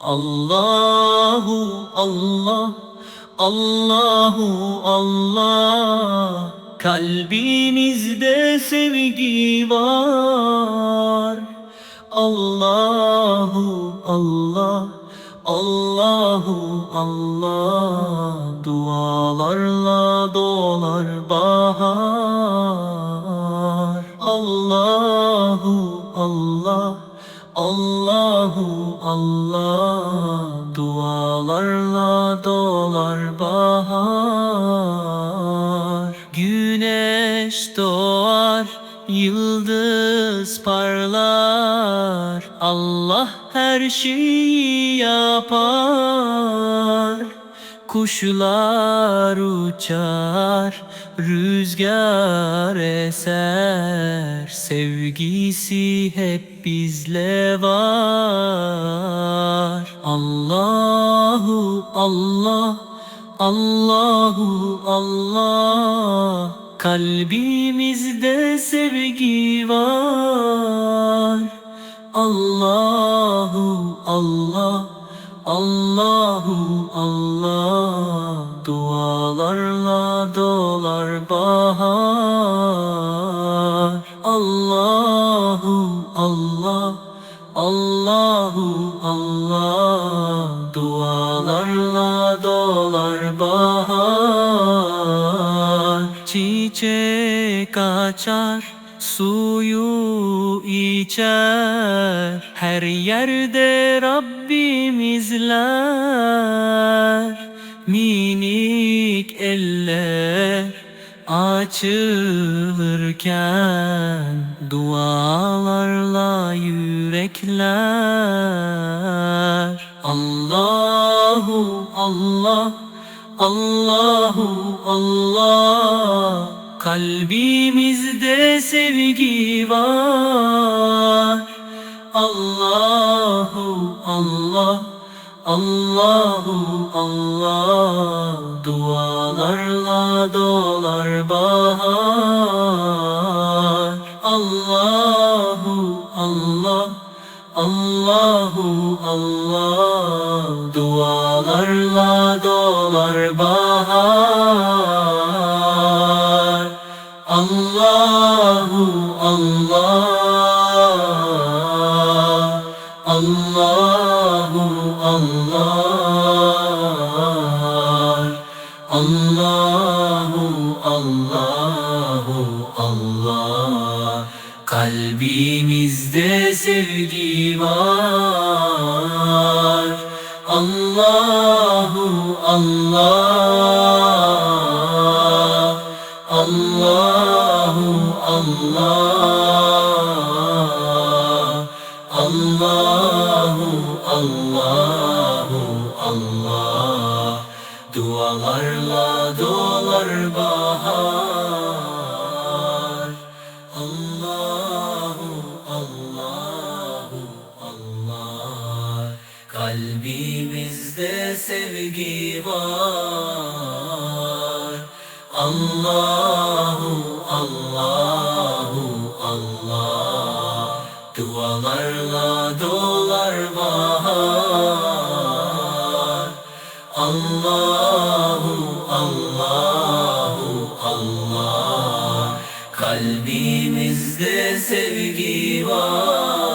Allahu Allah Allahu Allah. Kalbimizde sevgi var. Allahu Allah Allahu Allah. Dualarla dolar bahar. Allahu Allah Dualarla dolar bahar. Güneş doğar Yıldız parlar. Allah her şeyi yapar. Kuşlar uçar, rüzgar eser. Sevgisi hep bizle var Allahu Allah, Allahu Allah. Kalbimizde sevgi var. Allahu Allah Allahu Allah. Dualarla dolar bahar Allah Dualarla dolar bahar. Çiçek açar Suyu içer. Her yerde Rabbimizler Minik eller Açılırken Dualarla yürekler Allahu Allah Allahu Allah. Kalbimizde sevgi var. Allahu Allah Allahu Allah. Dualarla dolar bahar Allah Dualarla dolar bahar. Allahu Allah Allahu Allah. Allahu Allahu Allah. Kalbimizde sevgi var Allahu Allah Allahu Allah Allahu Allahu Allah. Dualarla dolar bahar Kalbimizde sevgi var. Allahu Allahu Allah. Dualarla dolar bahar. Allahu Allahu Allah. Kalbimizde sevgi var.